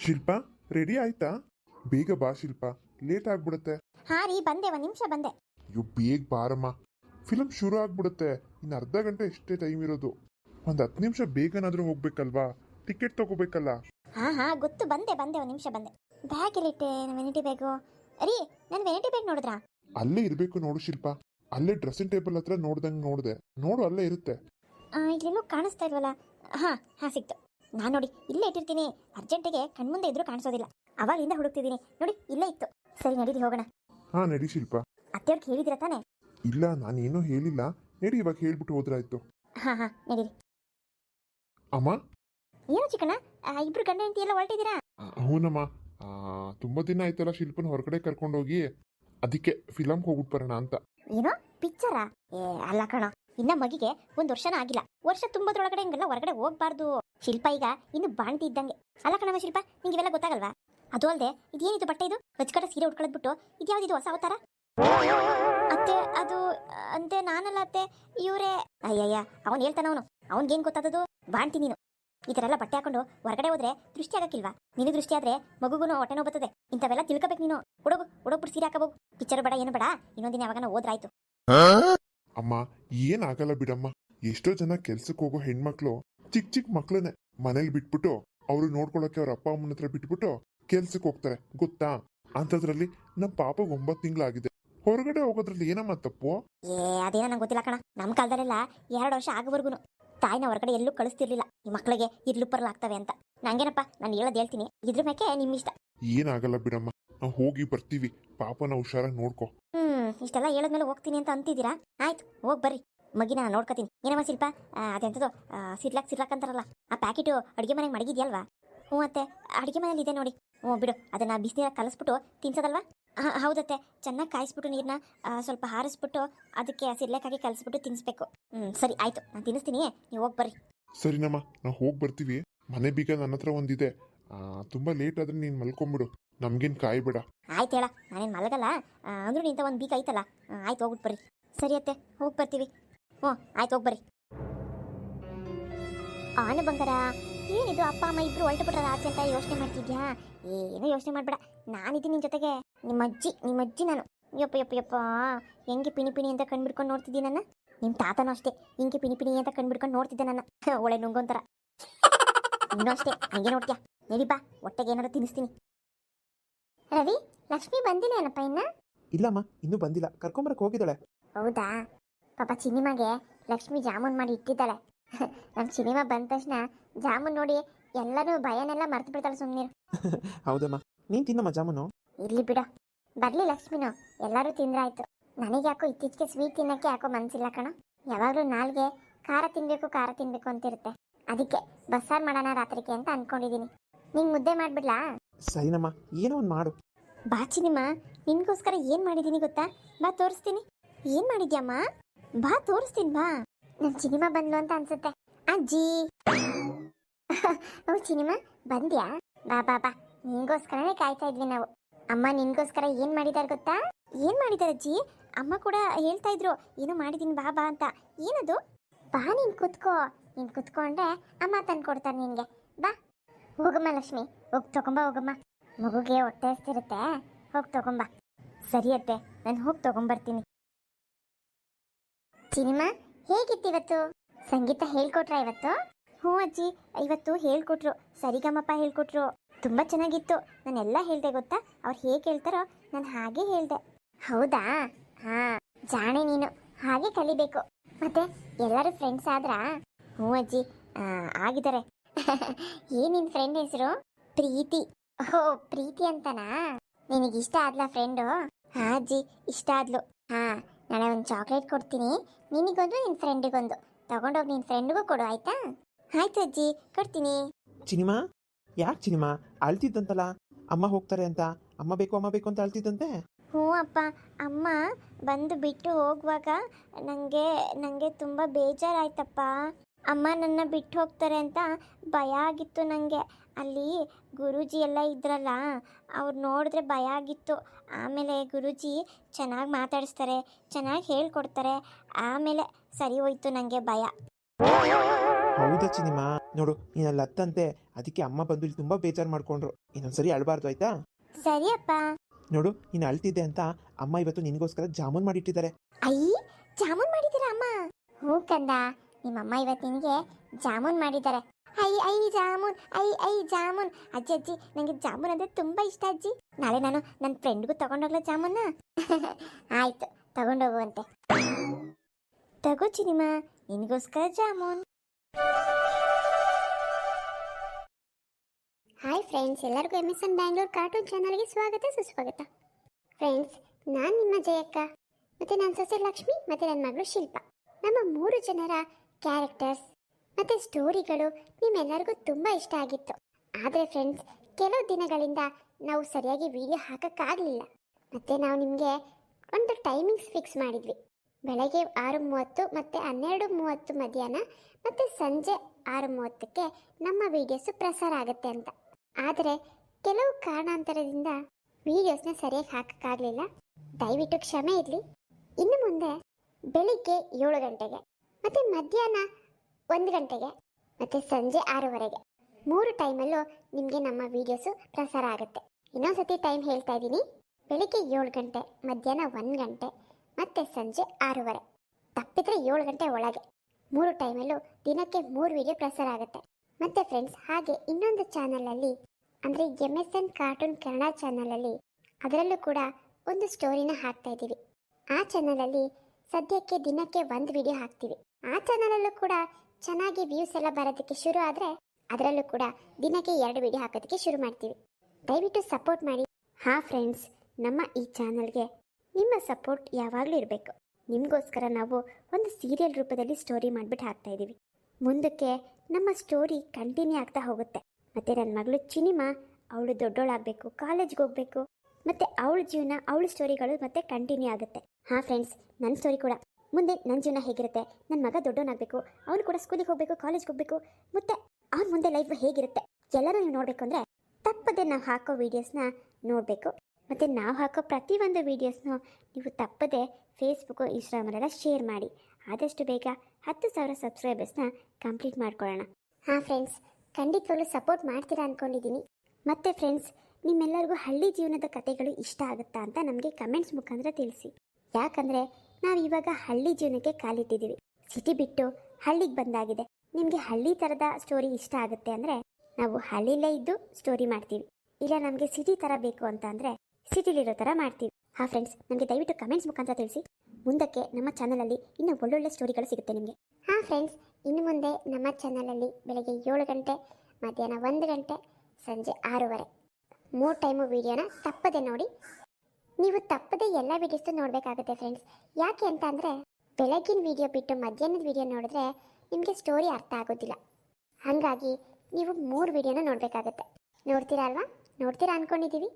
ಶಿಲ್ಪ ready ಆಯ್ತಾ? ಬೇಗ ಬಾ ಶಿಲ್ಪ ಲೇಟ್ ಆಗ್ಬಿಡುತ್ತೆ. ಹಾ ರೀ ಬಂದೆ ಒಂದ್ ನಿಮಿಷ ಬಂದೆ. ಅಯ್ಯೋ ಬೇಗ ಬಾರಮ್ಮ. ಫಿಲಮ್ ಶುರು ಆಗ್ಬಿಡುತ್ತೆ. ಇನ್ನು ಅರ್ಧ ಗಂಟೆ ಎಷ್ಟೇ ಟೈಮ್ ಇರೋದು. ಒಂದು ಹತ್ತು ನಿಮಿಷ ಬೇಗನಾದ್ರೂ ಹೋಗ್ಬೇಕಲ್ವಾ? ಟಿಕೆಟ್ ತಗೋಬೇಕಲ್ಲ? ಹಾ ಹಾ ಗೊತ್ತು. ಬಂದೆ ಬಂದೆ ಒಂದ್ ನಿಮಿಷ ಬಂದೆ. ಬ್ಯಾಗ್ ಎಲ್ಲಿಟ್ಟೆ? ನನ್ನ ವೆನಿಟಿ ಬ್ಯಾಗು ರೀ ನನ್ನ ವೆನಿಟಿ ಬ್ಯಾಗ್ ನೋಡಿದ್ರಾ? ಅಲ್ಲೇ ಇರಬೇಕು ನೋಡು ಶಿಲ್ಪ. ಅಲ್ಲೇ ಡ್ರೆಸ್ಸಿಂಗ್ ಟೇಬಲ್ ಹತ್ರ ನೋಡ್ದಂಗೆ ನೋಡಿದೆ. ನೋಡು ಅಲ್ಲೇ ಇರುತ್ತೆ. ಆ, ಇಲ್ಲೆಲ್ಲೂ ಕಾಣಿಸ್ತಾ ಇಲ್ವಲ್ಲ? ಹಾ ಹಾ ಸಿಕ್ತು. ನಾನು ನೋಡಿ ಇಲ್ಲೇ ಇಟ್ಟಿರ್ತೀನಿ. ಅರ್ಜೆಂಟಿಗೆ ಕಣ್ಮುಂದೆ ಇದ್ರೂ ಕಾಣಿಸೋದಿಲ್ಲ. ಅವಾಗಿಂದ ಹುಡುಕ್ತಿದ್ದೀನಿ. ನೋಡಿ ಇಲ್ಲೇ ಇತ್ತು. ಸರಿ ನಡೀರಿ ಹೋಗೋಣ. ಹಾ ನಡಿ ಶಿಲ್ಪ. ಅತ್ತೆಯವ್ರಿಗೆ ಹೇಳಿದಿರ ತಾನೆ? ಇಲ್ಲ ನಾನೇನೂ ಹೇಳಿಲ್ಲ. ನಡಿ ಇವಾಗ ಹೇಳ್ಬಿಟ್ಟು ಹೋದ್ರಾಯ್ತು. ಹಾ ಹಾ ನಡೀರಿ. ಅಮ್ಮ? ಏನು ಚಿಕ್ಕಣ್ಣ? ಆ, ಇಬ್ರು ಗಂಡ ಹೆಂಡತಿ ಎಲ್ಲ ಹೊರಟಿದ್ದೀರಾ? ಆ, ಹೂನಮ್ಮ. ಆ, ತುಂಬಾ ದಿನ ಆಯ್ತಲ್ಲ ಶಿಲ್ಪನ ಹೊರಗಡೆ ಕರ್ಕೊಂಡೋಗಿ. ಅದಕ್ಕೆ ಫಿಲಮ್ಗೆ ಹೋಗ್ಬಿಟ್ಟು ಬರೋಣ ಅಂತ. ಏನೋ? ಪಿಕ್ಚರಾ? ಏ ಅಲ್ಲ ಕಣ. ಇನ್ನ ಮಗಿಗೆ ಒಂದ್ ವರ್ಷನ ಆಗಿಲ್ಲ. ವರ್ಷ ತುಂಬದ್ರೊಳಗಡೆ ಹಿಂಗೆಲ್ಲ ಹೊರಗಡೆ ಹೋಗ್ಬಾರ್ದು. ಶಿಲ್ಪ ಈಗ ಇನ್ನು ಬಾಣ್ತಿ ಇದ್ದಂಗೆ. ಅಲ್ಲ ಕಣವ ಶಿಲ್ಪ ನಿಂಗೆ ಇವೆಲ್ಲ ಗೊತ್ತಾಗಲ್ವಾ? ಅದು ಅಲ್ಲದೆ ಇದೇನಿದು ಬಟ್ಟೆ ಇದು? ರಚಕಟ ಸೀರೆ ಉಟ್ಕೊಳ್ಳೋದ್ಬಿಟ್ಟು ಇದ್ಯಾವ್ದಿದು ಹೊಸ ಅವತಾರ? ಅತ್ತೆ, ಅದು, ಅಂತೆ ನಾನಲ್ಲ ಅತ್ತೆ, ಇವ್ರೆ. ಅಯ್ಯಯ್ಯ, ಅವನ್ ಹೇಳ್ತಾನ ಅವನು. ಅವನ್ಗೇನ್ ಗೊತ್ತಾದದು ಬಾಣ್ತಿ ನೀನು. ಈ ತರ ಎಲ್ಲ ಬಟ್ಟೆ ಹಾಕೊಂಡು ಹೊರಗಡೆ ಹೋದ್ರೆ ದೃಷ್ಟಿ ಆಗಕ್ಕಿಲ್ವಾ? ನಿನಗೆ ದೃಷ್ಟಿ ಆದ್ರೆ ಮಗುಗುನು ಹೊಟ್ಟೆ ನೋವು ಬರ್ತದೆ. ಇಂಥವೆಲ್ಲ ತಿಳ್ಕೊಬೇಕು ನೀನು. ಹುಡುಗು, ಹುಡುಗ್ಬಿಟ್ಟು ಸೀರೆ ಹಾಕಬಹುದು ಪಿಕ್ಚರ್ ಬೇಡ, ಏನು ಬೇಡ. ಇನ್ನೊಂದಿನ ಯಾವಾಗ ಹೋದ್ರಾಯ್ತು. ಅಮ್ಮ ಏನಾಗಲ್ಲ ಬಿಡಮ್ಮ. ಎಷ್ಟೋ ಜನ ಕೆಲ್ಸಕ್ಕೆ ಹೋಗೋ ಹೆಣ್ಮಕ್ಳು ಚಿಕ್ಕ ಚಿಕ್ಕ ಮಕ್ಳನ್ನೇ ಮನೇಲಿ ಬಿಟ್ಬಿಟ್ಟು ಅವ್ರು ನೋಡ್ಕೊಳಕ್ಕೆ ಅವ್ರ ಅಪ್ಪ ಅಮ್ಮನ ಹತ್ರ ಬಿಟ್ಬಿಟ್ಟು ಕೆಲ್ಸಕ್ಕೆ ಹೋಗ್ತಾರೆ ಗೊತ್ತಾ? ಅಂತದ್ರಲ್ಲಿ ನಮ್ಮ ಪಾಪಗೆ ಒಂಬತ್ತು ತಿಂಗಳಾಗಿದೆ. ಹೊರಗಡೆ ಹೋಗೋದ್ರಲ್ಲಿ ಏನಮ್ಮ ತಪ್ಪು? ಏ ಅದೇನೋ ನಂಗೆ ಗೊತ್ತಿಲ್ಲ ಕಣ. ನಮ್ಮ ಕಾಲದಲ್ಲೆಲ್ಲ ಎರಡು ವರ್ಷ ಆಗೋವರೆಗೂ ತಾಯಿನ ಹೊರಗಡೆ ಎಲ್ಲೂ ಕಳಿಸ್ತಿರ್ಲಿಲ್ಲ. ಈ ಮಕ್ಕಳಿಗೆ ಇರ್ಲು ಪರ್ಲಾಗ್ತವೆ ಅಂತ. ನಂಗೇನಪ್ಪ ನಾನು ಹೇಳೋದು ಹೇಳ್ತೀನಿ. ಇದ್ರ ಮೇಲೆ ನಿಮ್ಮ ಇಷ್ಟ ಏನಾಗಲ್ಲ ಬಿಡಮ್ಮ. ನಾವು ಹೋಗಿ ಬರ್ತೀವಿ. ಪಾಪನ ಹುಷಾರಾಗಿ ನೋಡ್ಕೊ. ಇಷ್ಟೆಲ್ಲ ಹೇಳದ್ಮೇಲೆ ಹೋಗ್ತೀನಿ ಅಂತ ಅಂತಿದ್ದೀರಾ? ಆಯ್ತು, ಹೋಗಿ ಬರ್ರಿ. ಮಗಿನ ನೋಡ್ಕೋತೀನಿ. ಏನಮ್ಮ ಶಿಲ್ಪ? ಅದೆಂಥದ್ದು ಸಿರ್ಲಾಕ್ ಸಿರ್ಲಾಕ್ ಅಂತಾರಲ್ಲ. ಆ ಪ್ಯಾಕೆಟು ಅಡುಗೆ ಮನೆಗೆ ಮಡಗಿದ್ಯಲ್ವಾ? ಹ್ಞೂ ಅತ್ತೆ, ಅಡುಗೆ ಮನೇಲಿ ಇದೆ ನೋಡಿ. ಹ್ಞೂ, ಬಿಡು. ಅದನ್ನ ಬಿಸಿನೀರಾಗ ಕಲಸ್ಬಿಟ್ಟು ತಿನ್ಸೋದಲ್ವಾ? ಹಾಂ ಹೌದತ್ತೆ. ಚೆನ್ನಾಗಿ ಕಾಯಿಸ್ಬಿಟ್ಟು ನೀರನ್ನ ಸ್ವಲ್ಪ ಹಾರಿಸ್ಬಿಟ್ಟು ಅದಕ್ಕೆ ಸಿರ್ಲೆಕಾಗಿ ಕಲಿಸ್ಬಿಟ್ಟು ತಿನ್ನಿಸ್ಬೇಕು ಹ್ಞೂ ಸರಿ, ಆಯಿತು. ನಾನು ತಿನ್ನಿಸ್ತೀನಿ ನೀವು ಹೋಗಿ ಬರ್ರಿ. ಸರಿನಮ್ಮ, ನಾವು ಹೋಗಿ ಬರ್ತೀವಿ. ಮನೆ ಬೀಗ ನನ್ನ ಹತ್ರ ಒಂದಿದೆ. ತುಂಬಾ ಲೇಟ್ ಆದರೆ ನೀನು ಮಲ್ಕೊಂಬಿಡು. ನಮ್ಗೇನು ಕಾಯ್ಬೇಡ ಆಯ್ತು ಹೇಳ, ನಾನೇನು ಮಲಗಲ್ಲ. ಅಂದ್ರು ನಿಂತ ಒಂದು ಬೀಕ್ ಐತಲ್ಲ ಆಯ್ತು ಹೋಗ್ಬಿಟ್ಟು ಬರ್ರಿ. ಸರಿ ಅತ್ತೆ, ಹೋಗಿ ಬರ್ತೀವಿ. ಹ್ಞೂ, ಆಯ್ತು ಹೋಗಿ ಬರ್ರಿ. ಆನು ಬಂಗಾರ, ಏನಿದು ಅಪ್ಪ, ಅಮ್ಮ ಇಬ್ರು ಹೊಲ್ಟು ಬಿಟ್ರ ಆಚೆ ಅಂತ ಯೋಚನೆ ಮಾಡ್ತಿದ್ಯಾ? ಏನು ಯೋಚನೆ ಮಾಡ್ಬೇಡ. ನಾನಿದ್ದೀನಿ ನಿನ್ನ ಜೊತೆಗೆ. ನಿಮ್ಮ ಅಜ್ಜಿ ನಿಮ್ಮ ಅಜ್ಜಿ ನಾನು. ಯಪ್ಪ ಯಪ್ಪ ಯಪ್ಪ, ಹೆಂಗೆ ಪಿಣಿ ಪಿಣಿ ಅಂತ ಕಣ್ಬಿಡ್ಕೊಂಡು ನೋಡ್ತಿದ್ದೀನಿ ನನ್ನ? ನಿಮ್ಮ ತಾತನೂ ಅಷ್ಟೇ, ಹಿಂಗೆ ಪಿಣಿ ಪಿಣಿ ಅಂತ ಕಣ್ಬಿಡ್ಕೊಂಡು ನೋಡ್ತಿದ್ದೆ ನನ್ನ. ಒಳ್ಳೆ ನುಂಗೊಂತರ ನೀನು ಅಷ್ಟೇ, ಹಂಗೆ ನೋಡ್ತೀಯ? ನಡಿ ಬಾ ಏನಾದ್ರು ತಿನ್ನಿಸ್ತೀನಿ. ರವಿ ಲಕ್ಷ್ಮಿ ಬಂದಿಲ್ಲ ಏನಪ್ಪ ಇನ್ನ? ಇಲ್ಲಮ್ಮ ಇನ್ನೂ ಬಂದಿಲ್ಲ. ಕರ್ಕೊಂಬರಕ್ಕೆ ಹೋಗಿದ್ದಾಳೆ. ಹೌದಾ? ಪಾಪ ಸಿನಿಮಾಗೆ ಲಕ್ಷ್ಮಿ ಜಾಮೂನ್ ಮಾಡಿ ಇಟ್ಟಿದ್ದಾಳೆ. ನಮ್ಮ ಸಿನಿಮಾ ಬಂದ ತಕ್ಷಣ ಜಾಮೂನ್ ನೋಡಿ ಎಲ್ಲನೂ ಭಯನೆಲ್ಲ ಮರ್ತು ಬಿಡ್ತಾಳೆ ಸುಮ್ಮನೆ ಹೌದಮ್ಮ. ನೀನು ತಿನ್ನಮ್ಮ ಜಾಮೂನು? ಇರ್ಲಿ ಬಿಡ. ಬರ್ಲಿ ಲಕ್ಷ್ಮಿನು. ಎಲ್ಲರೂ ತಿಂದ್ರಾಯ್ತು. ನನಗೆ ಯಾಕೋ ಇತ್ತೀಚೆಗೆ ಸ್ವೀಟ್ ತಿನ್ನಕ್ಕೆ ಯಾಕೋ ಮನ್ಸಿಲ್ಲ ಕಣ. ಯಾವಾಗಲೂ ನಾಲ್ಗೆ ಖಾರ ತಿನ್ಬೇಕು ಖಾರ ತಿನ್ಬೇಕು ಅಂತಿರುತ್ತೆ. ಅದಕ್ಕೆ ಬಸ್ಸಾರು ಮಾಡೋಣ ರಾತ್ರಿಗೆ ಅಂತ ಅನ್ಕೊಂಡಿದೀನಿ. ನಿಂಗೆ ಮುದ್ದೆ ಮಾಡ್ಬಿಡ್ಲಾ? ಸರಿನಮ್ಮ, ಏನೋ ಒಂದು ಮಾಡು. ಬಾ ಚಿನಿಮಾ ನಿನ್ಗೋಸ್ಕರ ಏನ್ ಮಾಡಿದೀನಿ ಗೊತ್ತಾ? ಬಾ ತೋರಿಸ್ತೀನಿ. ಏನ್ ಮಾಡಿದ್ಯಮ್ಮ? ಬಾ ತೋರಿಸ್ತೀನಿ, ಬಾ. ನನ್ ಸಿನಿಮಾ ಬಂದ್ಲು ಅಂತ ಅನ್ಸುತ್ತೆ. ಅಜ್ಜಿ. ಓ ಸಿನಿಮಾ ಬಂದ್ಯಾ? ಬಾ ಬಾ ಬಾ. ನಿನ್ಗೋಸ್ಕರನೇ ಕಾಯ್ತಾ ಇದ್ವಿ ನಾವು. ಅಮ್ಮ ನಿನ್ಗೋಸ್ಕರ ಏನ್ ಮಾಡಿದಾರೆ ಗೊತ್ತಾ? ಏನ್ ಮಾಡಿದಾರೆ ಅಜ್ಜಿ? ಅಮ್ಮ ಕೂಡ ಹೇಳ್ತಾ ಇದ್ರು, ಏನು ಮಾಡಿದೀನಿ, ಬಾ ಬಾ ಅಂತ. ಏನದು? ಬಾ, ನೀನ್ ಕುತ್ಕೋ. ನೀನ್ ಕುತ್ಕೊಂಡ್ರೆ ಅಮ್ಮ ತಂದು ಕೊಡ್ತಾರೆ ನಿನ್ಗೆ. ಬಾ. ಹೋಗಮ್ಮ ಲಕ್ಷ್ಮಿ, ಹೋಗ್ ತಗೊಂಬ, ಹೋಗಮ್ಮ. ಮಗುಗೆ ಹೊಟ್ಟೆ ಹಸ್ತಿರುತ್ತೆ. ಹೋಗಿ ತಗೊಂಬ. ಸರಿ ಅತ್ತೆ, ನಾನು ಹೋಗಿ ತಗೊಂಬರ್ತೀನಿ. ಸಿನಿಮಾ ಹೇಗಿತ್ತು ಇವತ್ತು? ಸಂಗೀತ ಹೇಳ್ಕೊಟ್ರ ಇವತ್ತು? ಹ್ಞೂ ಅಜ್ಜಿ, ಇವತ್ತು ಹೇಳ್ಕೊಟ್ರು. ಸರಿಗಮಪ್ಪ ಹೇಳ್ಕೊಟ್ರು. ತುಂಬ ಚೆನ್ನಾಗಿತ್ತು. ನಾನೆಲ್ಲ ಹೇಳ್ದೆ ಗೊತ್ತಾ? ಅವ್ರು ಹೇಗೆ ಹೇಳ್ತಾರೋ ನಾನು ಹಾಗೆ ಹೇಳ್ದೆ. ಹೌದಾ? ಹಾ, ಜಾಣೆ ನೀನು. ಹಾಗೆ ಕಲಿಬೇಕು. ಮತ್ತೆ ಎಲ್ಲರೂ ಫ್ರೆಂಡ್ಸ್ ಆದ್ರಾ? ಹ್ಞೂ ಅಜ್ಜಿ ಆಗಿದ್ದಾರೆ. ಏನ್ ನಿನ್ ಫ್ರೆಂಡ್ ಹೆಸರು? ಪ್ರೀತಿ. ಓ ಪ್ರೀತಿ ಅಂತನಾ? ನಿನಗೆ ಇಷ್ಟ ಆದ್ಲಾ ಫ್ರೆಂಡು ಹಾ ಅಜ್ಜಿ ಇಷ್ಟ ಆದ್ಲು. ಹಾ ನಾಳೆ ಒಂದು ಚಾಕ್ಲೇಟ್ ಕೊಡ್ತೀನಿ. ನಿನಗೊಂದು ನಿನ್ನ ಫ್ರೆಂಡಿಗೊಂದು ತಗೊಂಡೋಗಿ ನಿನ್ನ ಫ್ರೆಂಡ್ಗೂ ಕೊಡು ಆಯ್ತಾ? ಆಯ್ತು ಅಜ್ಜಿ ಕೊಡ್ತೀನಿ. ಚಿನಿಮಾ ಯಾಕೆ ಚಿನಿಮಾ? ಅಳ್ತಿದ್ದಂತಲ್ಲ? ಅಮ್ಮ ಹೋಗ್ತಾರೆ ಅಂತ. ಅಮ್ಮ ಬೇಕು ಅಮ್ಮ ಬೇಕು ಅಂತ ಅಳ್ತಿದ್ದಂತೆ? ಹ್ಞೂ ಅಪ್ಪ ಅಮ್ಮ ಬಂದು ಬಿಟ್ಟು ಹೋಗುವಾಗ ನನಗೆ ನನಗೆ ತುಂಬ ಬೇಜಾರಾಯ್ತಪ್ಪ. ಅಮ್ಮ ನನ್ನ ಬಿಟ್ಟು ಹೋಗ್ತಾರೆ ಅಂತ ಭಯ ಆಗಿತ್ತು ನನಗೆ ಅಲ್ಲಿ ಗುರೂಜಿ ಎಲ್ಲ ಇದ್ರಲ್ಲ ಅವ್ರು ನೋಡಿದ್ರೆ ಭಯ ಆಗಿತ್ತು. ಆಮೇಲೆ ಗುರೂಜಿ ಚೆನ್ನಾಗಿ ಮಾತಾಡಿಸ್ತಾರೆ ಚೆನ್ನಾಗಿ ಹೇಳ್ಕೊಡ್ತಾರೆ. ಆಮೇಲೆ ಸರಿ ಹೋಯ್ತು ನನಗೆ ಭಯ. ಹೌದಾ ಚಿನಿಮಾ ನೋಡು ನೀನು ಅಲ್ಲಿ ಹತ್ತಂತೆ ಅದಕ್ಕೆ ಅಮ್ಮ ಬಂದು ಇಲ್ಲಿ ತುಂಬಾ ಬೇಜಾರು ಮಾಡ್ಕೊಂಡ್ರು. ಇನ್ನೊಂದ್ಸರಿ ಅಳ್ಬಾರ್ದು ಆಯ್ತಾ? ಸರಿಯಪ್ಪ ನೋಡು ನೀನು ಅಳ್ತಿದ್ದೆ ಅಂತ ಅಮ್ಮ ಇವತ್ತು ನಿನಗೋಸ್ಕರ ಜಾಮೂನ್ ಮಾಡಿಟ್ಟಿದ್ದಾರೆ. ಅಯ್ಯ ಜಾಮೂನ್ ಮಾಡಿದ್ದೀರಾ ಅಮ್ಮ? ಹ್ಞೂ ಕಂದ ನಿಮ್ಮಮ್ಮ ಇವತ್ತು ನಿನಗೆ ಜಾಮೂನ್ ಮಾಡಿದ್ದಾರೆ. ಐ ಐ ಜಾಮೂನ್, ಐ ಐ ಜಾಮೂನ್. ಅಜ್ಜಿ ಅಜ್ಜಿ ನನಗೆ ಜಾಮೂನ್ ಅಂದರೆ ತುಂಬ ಇಷ್ಟ ಅಜ್ಜಿ. ನಾಳೆ ನಾನು ನನ್ನ ಫ್ರೆಂಡ್ಗೂ ತಗೊಂಡೋಗ್ಲಾ ಜಾಮೂನ ಆಯ್ತು, ತಗೊಂಡೋಗುವಂತೆ. ತಗೋ ಚಿನಿಮಾ, ನಿನಗೋಸ್ಕರ ಜಾಮೂನ್. ಹಾಯ್ ಫ್ರೆಂಡ್ಸ್ ಎಲ್ಲರಿಗೂ M S N Bangalore cartoon ಚಾನಲ್ಗೆ ಸ್ವಾಗತ, ಸುಸ್ವಾಗತ. ಫ್ರೆಂಡ್ಸ್ ನಾನು ನಿಮ್ಮ ಜಯಕ್ಕ, ಮತ್ತು ನನ್ನ ಸೊಸೆ ಲಕ್ಷ್ಮಿ, ಮತ್ತು ನನ್ನ ಮಗಳು ಶಿಲ್ಪ. ನಮ್ಮ ಮೂರು ಜನರ ಕ್ಯಾರೆಕ್ಟರ್ಸ್ ಮತ್ತು ಸ್ಟೋರಿಗಳು ನಿಮ್ಮೆಲ್ಲರಿಗೂ ತುಂಬ ಇಷ್ಟ ಆಗಿತ್ತು. ಆದರೆ ಫ್ರೆಂಡ್ಸ್ ಕೆಲವು ದಿನಗಳಿಂದ ನಾವು ಸರಿಯಾಗಿ ವಿಡಿಯೋ ಹಾಕೋಕ್ಕಾಗಲಿಲ್ಲ. ಮತ್ತು ನಾವು ನಿಮಗೆ ಒಂದು ಟೈಮಿಂಗ್ಸ್ ಫಿಕ್ಸ್ ಮಾಡಿದ್ವಿ. ಬೆಳಗ್ಗೆ ಆರು ಮೂವತ್ತು ಮತ್ತು ಹನ್ನೆರಡು ಮೂವತ್ತು ಮಧ್ಯಾಹ್ನ ಮತ್ತು ಸಂಜೆ ಆರು ಮೂವತ್ತಕ್ಕೆ ನಮ್ಮ ವೀಡಿಯೋಸು ಪ್ರಸಾರ ಆಗುತ್ತೆ ಅಂತ. ಆದರೆ ಕೆಲವು ಕಾರಣಾಂತರದಿಂದ ವೀಡಿಯೋಸ್ನ ಸರಿಯಾಗಿ ಹಾಕೋಕ್ಕಾಗಲಿಲ್ಲ. ದಯವಿಟ್ಟು ಕ್ಷಮೆ ಇರಲಿ. ಇನ್ನು ಮುಂದೆ ಬೆಳಿಗ್ಗೆ ಏಳು ಗಂಟೆಗೆ ಮತ್ತು ಮಧ್ಯಾಹ್ನ ಒಂದು ಗಂಟೆಗೆ, ಮತ್ತು ಸಂಜೆ ಆರೂವರೆಗೆ. ಮೂರು ಟೈಮಲ್ಲೂ ನಿಮಗೆ ನಮ್ಮ ವೀಡಿಯೋಸು ಪ್ರಸಾರ ಆಗುತ್ತೆ. ಇನ್ನೊಂದ್ಸತಿ ಟೈಮ್ ಹೇಳ್ತಾ ಇದ್ದೀನಿ. ಬೆಳಿಗ್ಗೆ ಏಳು ಗಂಟೆ, ಮಧ್ಯಾಹ್ನ ಒಂದು ಗಂಟೆ, ಮತ್ತು ಸಂಜೆ ಆರೂವರೆ. ತಪ್ಪಿದ್ರೆ ಏಳು ಗಂಟೆ ಒಳಗೆ. ಮೂರು ಟೈಮಲ್ಲೂ ದಿನಕ್ಕೆ ಮೂರು ವಿಡಿಯೋ ಪ್ರಸಾರ ಆಗುತ್ತೆ. ಮತ್ತು ಫ್ರೆಂಡ್ಸ್ ಹಾಗೆ ಇನ್ನೊಂದು ಚಾನಲಲ್ಲಿ ಅಂದರೆ M S N cartoon Kannada ಚಾನಲಲ್ಲಿ ಅದರಲ್ಲೂ ಕೂಡ ಒಂದು ಸ್ಟೋರಿನ ಹಾಕ್ತಾ ಇದ್ದೀವಿ. ಆ ಚಾನಲಲ್ಲಿ ಸದ್ಯಕ್ಕೆ ದಿನಕ್ಕೆ ಒಂದು ವಿಡಿಯೋ ಹಾಕ್ತೀವಿ. ಆ ಚಾನಲಲ್ಲೂ ಕೂಡ ಚೆನ್ನಾಗಿ ವ್ಯೂಸ್ ಎಲ್ಲ ಬರೋದಕ್ಕೆ ಶುರು ಆದರೆ ಅದರಲ್ಲೂ ಕೂಡ ದಿನಕ್ಕೆ ಎರಡು ವಿಡಿಯೋ ಹಾಕೋದಕ್ಕೆ ಶುರು ಮಾಡ್ತೀವಿ. ದಯವಿಟ್ಟು ಸಪೋರ್ಟ್ ಮಾಡಿ. ಹಾಂ ಫ್ರೆಂಡ್ಸ್ ನಮ್ಮ ಈ ಚಾನಲ್ಗೆ ನಿಮ್ಮ ಸಪೋರ್ಟ್ ಯಾವಾಗಲೂ ಇರಬೇಕು. ನಿಮಗೋಸ್ಕರ ನಾವು ಒಂದು ಸೀರಿಯಲ್ ರೂಪದಲ್ಲಿ ಸ್ಟೋರಿ ಮಾಡಿಬಿಟ್ಟು ಹಾಕ್ತಾ ಇದ್ದೀವಿ ಮುಂದಕ್ಕೆ ನಮ್ಮ ಸ್ಟೋರಿ ಕಂಟಿನ್ಯೂ ಆಗ್ತಾ ಹೋಗುತ್ತೆ. ಮತ್ತು ನನ್ನ ಮಗಳು ಚಿನಿಮಾ, ಅವಳು ದೊಡ್ಡೋಳಾಗಬೇಕು ಕಾಲೇಜ್ಗೆ ಹೋಗಬೇಕು, ಮತ್ತು ಅವಳ ಜೀವನ, ಅವಳ ಸ್ಟೋರಿಗಳು ಮತ್ತೆ ಕಂಟಿನ್ಯೂ ಆಗುತ್ತೆ. ಹಾಂ ಫ್ರೆಂಡ್ಸ್ ನನ್ನ ಸ್ಟೋರಿ ಕೂಡ. ಮುಂದೆ ನನ್ನ ಜೀವನ ಹೇಗಿರುತ್ತೆ? ನನ್ನ ಮಗ ದೊಡ್ಡವನಾಗಬೇಕು, ಅವನು ಕೂಡ ಸ್ಕೂಲಿಗೆ ಹೋಗಬೇಕು ಕಾಲೇಜ್ಗೆ ಹೋಗಬೇಕು, ಮತ್ತೆ ಅವ್ನ ಮುಂದೆ ಲೈಫ್ ಹೇಗಿರುತ್ತೆ? ಎಲ್ಲರೂ ನೀವು ನೋಡಬೇಕು ಅಂದರೆ ತಪ್ಪದೇ ನಾವು ಹಾಕೋ ವೀಡಿಯೋಸ್ನ ನೋಡಬೇಕು. ಮತ್ತು ನಾವು ಹಾಕೋ ಪ್ರತಿಯೊಂದು ವೀಡಿಯೋಸ್ನು ನೀವು ತಪ್ಪದೇ ಫೇಸ್ಬುಕ್ಕು ಇನ್ಸ್ಟಾಗ್ರಾಮಲ್ಲೆಲ್ಲ ಶೇರ್ ಮಾಡಿ. ಆದಷ್ಟು ಬೇಗ ಹತ್ತು ಸಾವಿರ ಸಬ್ಸ್ಕ್ರೈಬರ್ಸ್ನ ಕಂಪ್ಲೀಟ್ ಮಾಡ್ಕೊಳ್ಳೋಣ. ಹಾಂ ಫ್ರೆಂಡ್ಸ್ ಖಂಡಿತವಾಗ್ಲೂ ಸಪೋರ್ಟ್ ಮಾಡ್ತೀರಾ ಅಂದ್ಕೊಂಡಿದ್ದೀನಿ ಮತ್ತು ಫ್ರೆಂಡ್ಸ್ ನಿಮ್ಮೆಲ್ಲರಿಗೂ ಹಳ್ಳಿ ಜೀವನದ ಕಥೆಗಳು ಇಷ್ಟ ಆಗುತ್ತಾ ಅಂತ ನಮಗೆ ಕಮೆಂಟ್ಸ್ ಮುಖಾಂತರ ತಿಳಿಸಿ. ಯಾಕಂದರೆ ನಾವು ಇವಾಗ ಹಳ್ಳಿ ಜೀವನಕ್ಕೆ ಕಾಲಿಟ್ಟಿದ್ದೀವಿ. ಸಿಟಿ ಬಿಟ್ಟು ಹಳ್ಳಿಗೆ ಬಂದಾಗಿದೆ. ನಿಮಗೆ ಹಳ್ಳಿ ಥರದ ಸ್ಟೋರಿ ಇಷ್ಟ ಆಗುತ್ತೆ ಅಂದರೆ ನಾವು ಹಳ್ಳಿಲೇ ಇದ್ದು ಸ್ಟೋರಿ ಮಾಡ್ತೀವಿ. ಇಲ್ಲ ನಮಗೆ ಸಿಟಿ ಥರ ಬೇಕು ಅಂತ ಅಂದರೆ ಸಿಟಿಲಿರೋ ಥರ ಮಾಡ್ತೀವಿ. ಹಾಂ ಫ್ರೆಂಡ್ಸ್ ನಮಗೆ ದಯವಿಟ್ಟು ಕಮೆಂಟ್ಸ್ ಮುಖಾಂತರ ತಿಳಿಸಿ. ಮುಂದಕ್ಕೆ ನಮ್ಮ ಚಾನಲಲ್ಲಿ ಇನ್ನೂ ಒಳ್ಳೊಳ್ಳೆ ಸ್ಟೋರಿಗಳು ಸಿಗುತ್ತೆ ನಿಮಗೆ. ಹಾಂ ಫ್ರೆಂಡ್ಸ್ ಇನ್ನು ಮುಂದೆ ನಮ್ಮ ಚಾನಲಲ್ಲಿ ಬೆಳಗ್ಗೆ ಏಳು ಗಂಟೆ, ಮಧ್ಯಾಹ್ನ ಒಂದು ಗಂಟೆ, ಸಂಜೆ ಆರೂವರೆ. ಮೂರು ಟೈಮು ವೀಡಿಯೋನ ತಪ್ಪದೆ ನೋಡಿ ನೀವು ತಪ್ಪದೆ ಎಲ್ಲ ವಿಡಿಯೋಸ್ ನೋಡಬೇಕಾಗುತ್ತೆ ಫ್ರೆಂಡ್ಸ್ ಯಾಕೆ ಅಂತ ಅಂದರೆ, ಬೆಳಗಿನ ವಿಡಿಯೋ ಬಿಟ್ಟು ಮಧ್ಯಾಹ್ನದ ವಿಡಿಯೋ ನೋಡಿದ್ರೆ ನಿಮಗೆ ಸ್ಟೋರಿ ಅರ್ಥ ಆಗೋದಿಲ್ಲ. ಹಾಗಾಗಿ, ನೀವು ಮೂರು ವಿಡಿಯೋನ ನೋಡಬೇಕಾಗತ್ತೆ. ನೋಡ್ತೀರಾ ಅಲ್ವಾ? ನೋಡ್ತೀರಾ ಅಂದ್ಕೊಂಡಿದ್ದೀವಿ